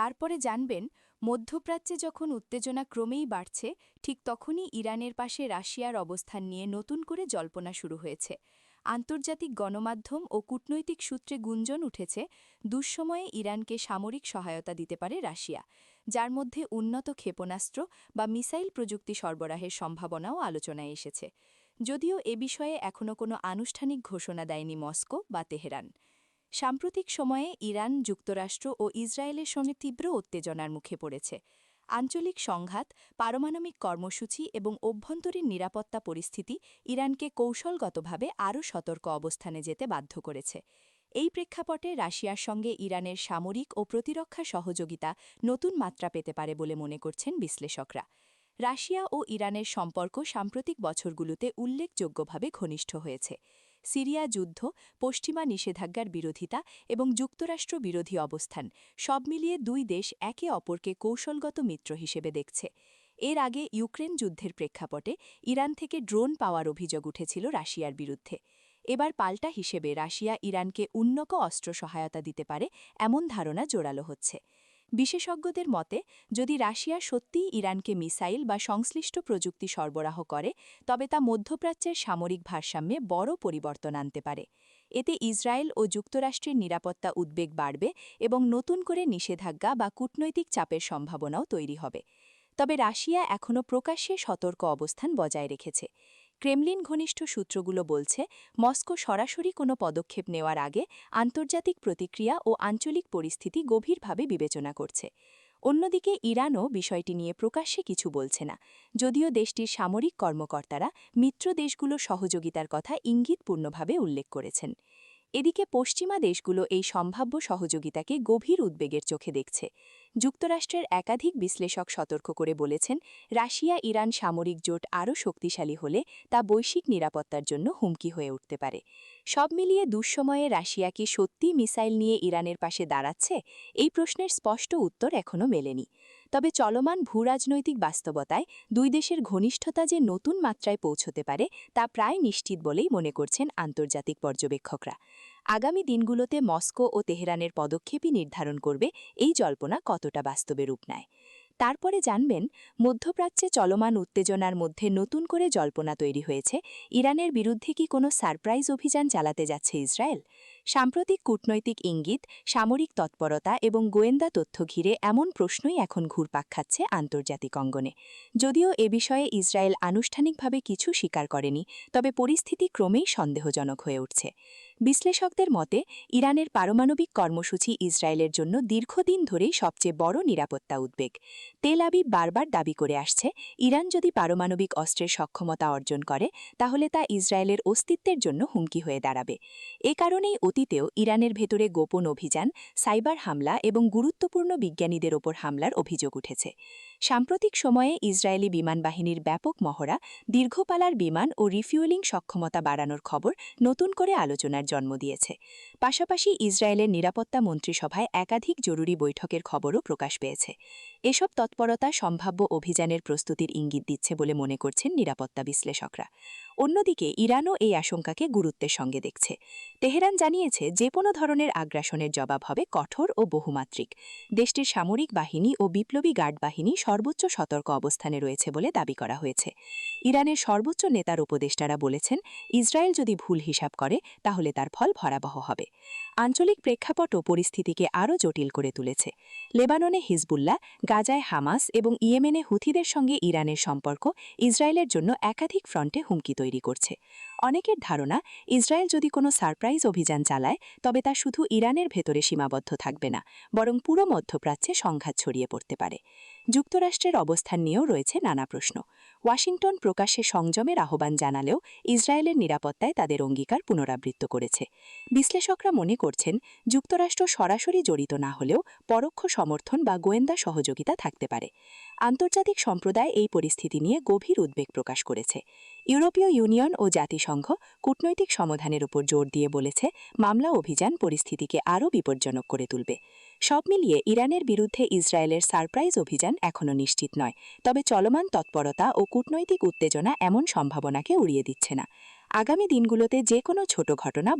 তারপরে জানবেন, মধ্যপ্রাচ্যে যখন উত্তেজনা ক্রমেই বাড়ছে, ঠিক তখনই ইরানের পাশে রাশিয়ার অবস্থান নিয়ে নতুন করে জল্পনা শুরু হয়েছে। আন্তর্জাতিক গণমাধ্যম ও কূটনৈতিক সূত্রে গুঞ্জন উঠেছে, দুঃসময়ে ইরানকে সামরিক সহায়তা দিতে পারে রাশিয়া, যার মধ্যে উন্নত ক্ষেপণাস্ত্র বা মিসাইল প্রযুক্তি সরবরাহের সম্ভাবনাও আলোচনায় এসেছে। যদিও এ বিষয়ে এখনও কোনো আনুষ্ঠানিক ঘোষণা দেয়নি মস্কো বা তেহরান। সাম্প্রতিক সময়ে ইরান, যুক্তরাষ্ট্র ও ইসরায়েলের সঙ্গে তীব্র উত্তেজনার মুখে পড়েছে। আঞ্চলিক সংঘাত, পারমাণবিক কর্মসূচি এবং অভ্যন্তরীণ নিরাপত্তা পরিস্থিতি ইরানকে কৌশলগতভাবে আরও সতর্ক অবস্থানে যেতে বাধ্য করেছে। এই প্রেক্ষাপটে রাশিয়ার সঙ্গে ইরানের সামরিক ও প্রতিরক্ষা সহযোগিতা নতুন মাত্রা পেতে পারে বলে মনে করছেন বিশ্লেষকরা। রাশিয়া ও ইরানের সম্পর্ক সাম্প্রতিক বছরগুলোতে উল্লেখযোগ্যভাবে ঘনিষ্ঠ হয়েছে। সিরিয়া যুদ্ধ, পশ্চিমা নিষেধাজ্ঞার বিরোধিতা এবং যুক্তরাষ্ট্র বিরোধী অবস্থান সব মিলিয়ে দুই দেশ একে অপরকে কৌশলগত মিত্র হিসেবে দেখছে। এর আগে ইউক্রেন যুদ্ধের প্রেক্ষাপটে ইরান থেকে ড্রোন পাওয়ার অভিযোগ উঠেছিল রাশিয়ার বিরুদ্ধে। এবার পাল্টা হিসেবে রাশিয়া ইরানকে উন্নত অস্ত্র সহায়তা দিতে পারে এমন ধারণা জোরালো হচ্ছে। বিশেষজ্ঞদের মতে, যদি রাশিয়া সত্যিই ইরানকে মিসাইল বা সংশ্লিষ্ট প্রযুক্তি সরবরাহ করে, তবে তা মধ্যপ্রাচ্যের সামরিক ভারসাম্যে বড় পরিবর্তন আনতে পারে। এতে ইসরায়েল ও যুক্তরাষ্ট্রের নিরাপত্তা উদ্বেগ বাড়বে এবং নতুন করে নিষেধাজ্ঞা বা কূটনৈতিক চাপের সম্ভাবনাও তৈরি হবে। তবে রাশিয়া এখনও প্রকাশ্যে সতর্ক অবস্থান বজায় রেখেছে। ক্রেমলিন ঘনিষ্ঠ সূত্রগুলো বলছে, মস্কো সরাসরি কোনো পদক্ষেপ নেওয়ার আগে আন্তর্জাতিক প্রতিক্রিয়া ও আঞ্চলিক পরিস্থিতি গভীরভাবে বিবেচনা করছে। অন্যদিকে ইরানও বিষয়টি নিয়ে প্রকাশ্যে কিছু বলছে না, যদিও দেশটির সামরিক কর্মকর্তারা মিত্র দেশগুলো সহযোগিতার কথা ইঙ্গিতপূর্ণভাবে উল্লেখ করেছেন। এদিকে পশ্চিমা দেশগুলো এই সম্ভাব্য সহযোগিতাকে গভীর উদ্বেগের চোখে দেখছে। যুক্তরাষ্ট্রের একাধিক বিশ্লেষক সতর্ক করে বলেছেন, রাশিয়া ইরান সামরিক জোট আরও শক্তিশালী হলে তা বৈশ্বিক নিরাপত্তার জন্য হুমকি হয়ে উঠতে পারে। সব মিলিয়ে দুঃসময়ে রাশিয়া কি সত্যি মিসাইল নিয়ে ইরানের পাশে দাঁড়াচ্ছে? এই প্রশ্নের স্পষ্ট উত্তর এখনও মেলেনি। তবে চলমান ভূরাজনৈতিক বাস্তবতায় দুই দেশের ঘনিষ্ঠতা যে নতুন মাত্রায় পৌঁছতে পারে তা প্রায় নিশ্চিত বলেই মনে করছেন আন্তর্জাতিক পর্যবেক্ষকরা। আগামী দিনগুলোতে মস্কো ও তেহরানের পদক্ষেপই নির্ধারণ করবে এই জল্পনা কতটা বাস্তবে রূপ নেয়। তারপরে জানবেন, মধ্যপ্রাচ্যে চলমান উত্তেজনার মধ্যে নতুন করে জল্পনা তৈরি হয়েছে। ইরানের বিরুদ্ধে কি কোনো সারপ্রাইজ অভিযান চালাতে যাচ্ছে ইসরায়েল? সাম্প্রতিক কূটনৈতিক ইঙ্গিত, সামরিক তৎপরতা এবং গোয়েন্দা তথ্য ঘিরে এমন প্রশ্নই এখন ঘুরপাক খাচ্ছে আন্তর্জাতিক অঙ্গনে। যদিও এ বিষয়ে ইসরায়েল আনুষ্ঠানিকভাবে কিছু স্বীকার করেনি, তবে পরিস্থিতি ক্রমেই সন্দেহজনক হয়ে উঠছে। বিশ্লেষকদের মতে, ইরানের পারমাণবিক কর্মসূচি ইসরায়েলের জন্য দীর্ঘদিন ধরেই সবচেয়ে বড় নিরাপত্তা উদ্বেগ। তেল আবিব বারবার দাবি করে আসছে, ইরান যদি পারমাণবিক অস্ত্রের সক্ষমতা অর্জন করে, তাহলে তা ইসরায়েলের অস্তিত্বের জন্য হুমকি হয়ে দাঁড়াবে। এ কারণেই অতীতেও ইরানের ভেতরে গোপন অভিযান, সাইবার হামলা এবং গুরুত্বপূর্ণ বিজ্ঞানীদের ওপর হামলার অভিযোগ উঠেছে। সাম্প্রতিক সময়ে ইসরায়েলি বিমান বাহিনীর ব্যাপক মহড়া, দীর্ঘপালার বিমান ও রিফিউলিং সক্ষমতা বাড়ানোর খবর নতুন করে আলোচনার জন্ম দিয়েছে। পাশাপাশি ইসরায়েলের নিরাপত্তা মন্ত্রিসভায় একাধিক জরুরি বৈঠকের খবরও প্রকাশ পেয়েছে। এসব তৎপরতা সম্ভাব্য অভিযানের প্রস্তুতির ইঙ্গিত দিচ্ছে বলে মনে করছেন নিরাপত্তা বিশ্লেষকরা। অন্যদিকে ইরানও এই আশঙ্কাকে গুরুত্বের সঙ্গে দেখছে। তেহরান জানিয়েছে, যে কোনো ধরনের আগ্রাসনের জবাব হবে কঠোর ও বহুমাত্রিক। দেশটির সামরিক বাহিনী ও বিপ্লবী গার্ড বাহিনী সর্বোচ্চ সতর্ক অবস্থানে রয়েছে বলে দাবি করা হয়েছে। ইরানের সর্বোচ্চ নেতার উপদেষ্টারা বলেছেন, ইসরায়েল যদি ভুল হিসাব করে, তাহলে তার ফল ভয়াবহ হবে। আঞ্চলিক প্রেক্ষাপটও পরিস্থিতিকে আরও জটিল করে তুলেছে। লেবাননে হিজবুল্লাহ, গাজায় হামাস এবং ইয়েমেনে হুথিদের সঙ্গে ইরানের সম্পর্ক ইসরায়েলের জন্য একাধিক ফ্রন্টে হুমকি তৈরি করছে। অনেকের ধারণা, ইসরায়েল যদি কোনো সারপ্রাইজ অভিযান চালায়, তবে তা শুধু ইরানের ভেতরে সীমাবদ্ধ থাকবে না, বরং পুরো মধ্যপ্রাচ্যে সংঘাত ছড়িয়ে পড়তে পারে। যুক্তরাষ্ট্রের অবস্থান নিয়েও রয়েছে নানা প্রশ্ন। ওয়াশিংটন প্রকাশ্যে সংযমের আহ্বান জানালেও ইসরায়েলের নিরাপত্তায় তাদের অঙ্গীকার পুনরাবৃত্ত করেছে। বিশ্লেষকরা মনে করছেন, যুক্তরাষ্ট্র সরাসরি জড়িত না হলেও পরোক্ষ সমর্থন বা গোয়েন্দা সহযোগিতা থাকতে পারে। আন্তর্জাতিক সম্প্রদায় এই পরিস্থিতি নিয়ে গভীর উদ্বেগ প্রকাশ করেছে। ইউরোপীয় ইউনিয়ন ও জাতিসংঘ কূটনৈতিক সমাধানের উপর জোর দিয়ে বলেছে, মামলা অভিযান পরিস্থিতিকে আরও বিপজ্জনক করে তুলবে। সব মিলিয়ে ইরানের বিরুদ্ধে ইসরায়েলের সারপ্রাইজ অভিযান এখনও নিশ্চিত নয়, তবে চলমান তৎপরতা ও কূটনৈতিক উত্তেজনা এমন সম্ভাবনাকে উড়িয়ে দিচ্ছে না। আগামী দিনগুলোতে যে কোনো ছোট ঘটনা